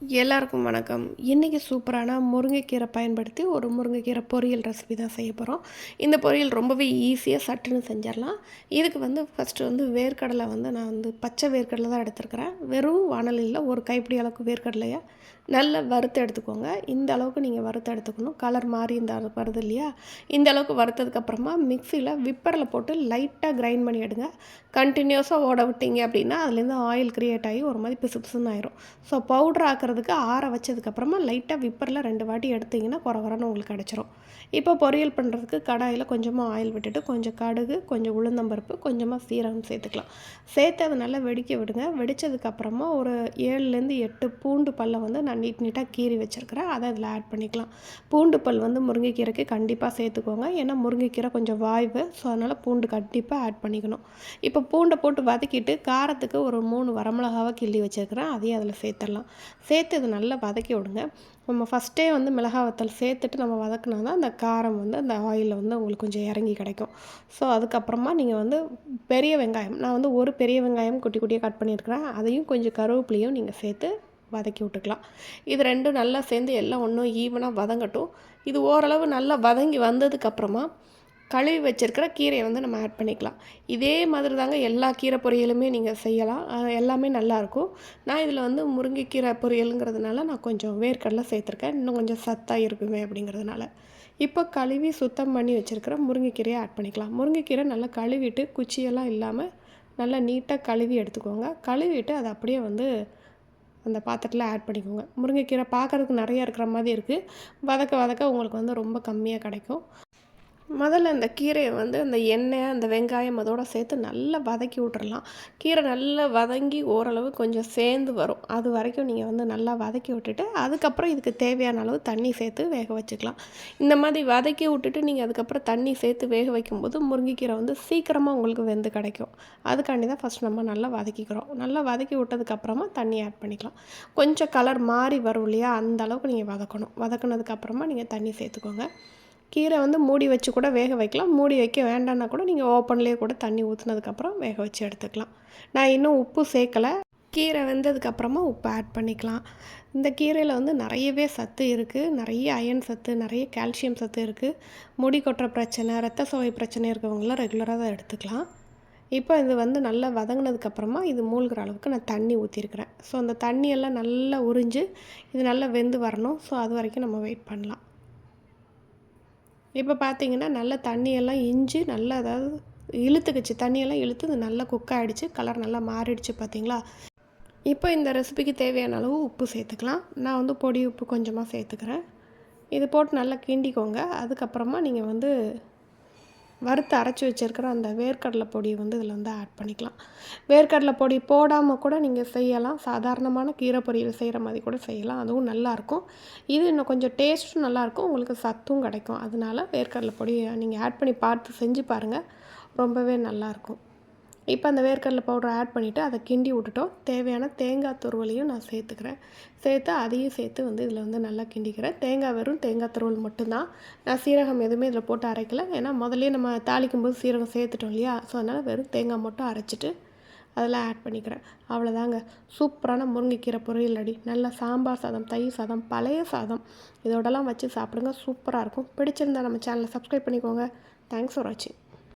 எல்லாருக்கும் வணக்கம். இன்றைக்கி சூப்பரான முருங்கைக்கீரை பயன்படுத்தி ஒரு முருங்கைக்கீரை பொரியல் ரெசிபி தான் செய்ய போகிறோம் இந்த பொரியல் ரொம்பவே ஈஸியாக சட்டுன்னு செஞ்சிடலாம். இதுக்கு வந்து ஃபஸ்ட்டு வந்து வேர்க்கடலை வந்து நான் வந்து பச்சை வேர்க்கடலை தான் எடுத்துருக்கிறேன். வெறும் வானலியில் ஒரு கைப்பிடி அளவுக்கு வேர்க்கடலையை நல்லா வறுத்து எடுத்துக்கோங்க. இந்த அளவுக்கு நீங்கள் வறுத்து எடுத்துக்கணும். கலர் மாறி இந்த வருது இல்லையா? இந்த அளவுக்கு வறுத்ததுக்கப்புறமா மிக்சியில் விப்பரில் போட்டு லைட்டாக கிரைண்ட் பண்ணி எடுங்க. கண்டினியூஸாக ஓட விட்டீங்க அப்படின்னா அதுலேருந்து ஆயில் க்ரியேட் ஆகி ஒரு மாதிரி பிசு பிசுன்னு ஆயிரும். ஸோ பவுட்ரு ஆக்கிறதுக்கு ஆற வச்சதுக்கப்புறமா லைட்டாக விப்பரில் ரெண்டு வாட்டி எடுத்திங்கன்னா குறகுறன்னு உங்களுக்கு கிடச்சிரும் இப்போ பொரியல் பண்ணுறதுக்கு கடாயில் கொஞ்சமாக ஆயில் விட்டுட்டு கொஞ்சம் கடுகு கொஞ்சம் உளுந்தம்பருப்பு கொஞ்சமாக சீரகம் சேர்த்துக்கலாம். சேர்த்து அதை நல்லா வெடிக்க விடுங்க. வெடித்ததுக்கப்புறமா ஒரு ஏழுலேருந்து எட்டு பூண்டு பல்லை வந்து நான் நீட் நீட்டாக கீறி வச்சுருக்கிறேன். அதை அதில் ஆட் பண்ணிக்கலாம். பூண்டு பல் வந்து முருங்கைக்கீரைக்கு கண்டிப்பாக சேர்த்துக்கோங்க. ஏன்னா முருங்கைக்கீரை கொஞ்சம் வாய்வு ஸோ அதனால் பூண்டு கண்டிப்பாக ஆட் பண்ணிக்கணும். இப்போ பூண்டை போட்டு வதக்கிட்டு காரத்துக்கு ஒரு மூணு வரமிளகாவை கிள்ளி வச்சுருக்கிறேன். அதையும் அதில் சேர்த்துடலாம். சேர்த்து இது நல்லா வதக்கி விடுங்க. நம்ம ஃபஸ்ட்டே வந்து மிளகா வத்தல் சேர்த்துட்டு நம்ம வதக்கினா தான் அந்த காரம் வந்து அந்த ஆயிலில் வந்து உங்களுக்கு கொஞ்சம் இறங்கி கிடைக்கும். ஸோ அதுக்கப்புறமா நீங்கள் வந்து பெரிய வெங்காயம் நான் வந்து ஒரு பெரிய வெங்காயம் குட்டி குட்டியாக கட் பண்ணியிருக்கிறேன். அதையும் கொஞ்சம் கருவேப்பிலையும் நீங்கள் சேர்த்து வதக்கி விட்டுக்கலாம். இது ரெண்டும் நல்லா சேர்ந்து எல்லாம் ஒன்றும் ஈவனாக வதங்கட்டும். இது ஓரளவு நல்லா வதங்கி வந்ததுக்கப்புறமா கழுவி வச்சுருக்கிற கீரையை வந்து நம்ம ஆட் பண்ணிக்கலாம். இதே மாதிரி தாங்க எல்லா கீரை பொரியலுமே நீங்கள் செய்யலாம். எல்லாமே நல்லாயிருக்கும் நான் இதில் வந்து முருங்கைக்கீரை பொரியலுங்கிறதுனால நான் கொஞ்சம் வேர்க்கடலை சேர்த்துருக்கேன். இன்னும் கொஞ்சம் சத்தாக இருக்குமே அப்படிங்கிறதுனால. இப்போ கழுவி சுத்தம் பண்ணி வச்சுருக்கிற முருங்கைக்கீரையை ஆட் பண்ணிக்கலாம். முருங்கைக்கீரை நல்லா கழுவிட்டு குச்சியெல்லாம் இல்லாமல் நல்லா நீட்டாக கழுவி எடுத்துக்கோங்க. கழுவிட்டு அதை அப்படியே வந்து அந்த பாத்திரத்தில் ஆட் பண்ணிக்கோங்க. முருங்கைக்கீரை பார்க்குறதுக்கு நிறையா இருக்கிற மாதிரி இருக்குது வதக்க வதக்க உங்களுக்கு வந்து ரொம்ப கம்மியாக கிடைக்கும். முதல்ல அந்த கீரையை வந்து அந்த எண்ணெய் அந்த வெங்காயம் அதோடு சேர்த்து நல்லா வதக்கி விட்றலாம் கீரை நல்லா வதங்கி ஓரளவு கொஞ்சம் சேர்ந்து வரும். அது வரைக்கும் நீங்கள் வந்து நல்லா வதக்கி விட்டுட்டு அதுக்கப்புறம் இதுக்கு தேவையான அளவு தண்ணி சேர்த்து வேக வச்சுக்கலாம். இந்த மாதிரி வதக்கி விட்டுட்டு நீங்கள் அதுக்கப்புறம் தண்ணி சேர்த்து வேக வைக்கும்போது முருங்கைக்கீரை வந்து சீக்கிரமாக உங்களுக்கு வெந்து கிடைக்கும். அதுக்காண்டி தான் ஃபஸ்ட் நம்ம நல்லா வதக்கிக்கிறோம். நல்லா வதக்கி விட்டதுக்கப்புறமா தண்ணி ஆட் பண்ணிக்கலாம். கொஞ்சம் கலர் மாறி வரும் இல்லையா? அந்த அளவுக்கு நீங்கள் வதக்கணும். வதக்கினதுக்கப்புறமா நீங்கள் தண்ணி சேர்த்துக்கோங்க. கீரை வந்து மூடி வச்சு கூட வேக வைக்கலாம். மூடி வைக்க வேண்டாம்னா கூட நீங்கள் ஓப்பன்லேயே கூட தண்ணி ஊற்றுனதுக்கப்புறம் வேக வச்சு எடுத்துக்கலாம். நான் இன்னும் உப்பு சேர்க்கலை. கீரை வெந்ததுக்கப்புறமா உப்பு ஆட் பண்ணிக்கலாம். இந்த கீரையில் வந்து நிறையவே சத்து இருக்குது நிறைய அயன் சத்து நிறைய கால்சியம் சத்து இருக்குது முடி கொட்டுற பிரச்சனை ரத்த சோகை பிரச்சனை இருக்கிறவங்களாம் ரெகுலராக தான் எடுத்துக்கலாம். இப்போ இது வந்து நல்லா வதங்கினதுக்கப்புறமா இது மூழ்கிற அளவுக்கு நான் தண்ணி ஊற்றிருக்கிறேன் ஸோ அந்த தண்ணியெல்லாம் நல்லா உறிஞ்சு இது நல்லா வெந்து வரணும். ஸோ அது வரைக்கும் நம்ம வெயிட் பண்ணலாம். இப்போ பார்த்தீங்கன்னா நல்லா தண்ணியெல்லாம் இஞ்சி நல்லா அதாவது இழுத்துக்குச்சு. தண்ணியெல்லாம் இழுத்து இது நல்லா குக் ஆகிடுச்சு கலர் நல்லா மாறிடுச்சு பார்த்தீங்களா இப்போ இந்த ரெசிபிக்கு தேவையான அளவு உப்பு சேர்த்துக்கலாம். நான் வந்து பொடி உப்பு கொஞ்சமாக சேர்த்துக்கிறேன். இது போட்டு நல்லா கிண்டிக்கோங்க. அதுக்கப்புறமா நீங்கள் வந்து வறுத்து அரைச்சி வச்சுருக்கிற அந்த வேர்க்கடலை பொடியை வந்து இதில் வந்து ஆட் பண்ணிக்கலாம். வேர்க்கடலை பொடி போடாமல் கூட நீங்கள் செய்யலாம். சாதாரணமான கீரை பொரியல் செய்கிற மாதிரி கூட செய்யலாம். அதுவும் நல்லாயிருக்கும் இது இன்னும் கொஞ்சம் டேஸ்ட்டும் நல்லாயிருக்கும் உங்களுக்கு சத்தும் கிடைக்கும். அதனால வேர்க்கடலை பொடி நீங்கள் ஆட் பண்ணி பார்த்து செஞ்சு பாருங்கள் ரொம்பவே நல்லாயிருக்கும் இப்போ அந்த வேர்க்கடலை பவுடரை ஆட் பண்ணிவிட்டு அதை கிண்டி விட்டுட்டோம். தேவையான தேங்காய் துருவலையும் நான் சேர்த்துக்கிறேன். சேர்த்து அதையும் சேர்த்து வந்து இதில் வந்து நல்லா கிண்டிக்கிறேன். தேங்காய் வெறும் தேங்காய் துருவல் மட்டும்தான். நான் சீரகம் எதுவுமே இதில் போட்டு அரைக்கல. ஏன்னா முதலே நம்ம தாளிக்கும் போது சீரகம் சேர்த்துட்டோம் இல்லையா? ஸோ அதனால் வெறும் தேங்காய் மட்டும் அரைச்சிட்டு அதெல்லாம் ஆட் பண்ணிக்கிறேன். அவ்வளோதாங்க. சூப்பரான முருங்கைக்கீரை பொரியல் அடி. நல்ல சாம்பார் சாதம் தயிர் சாதம் பழைய சாதம். இதோடலாம் வச்சு சாப்பிடுங்க. சூப்பராக இருக்கும். பிடிச்சிருந்தா நம்ம சேனலை சப்ஸ்கிரைப் பண்ணிக்கோங்க. தேங்க்ஸ் ஃபார் வாட்சிங்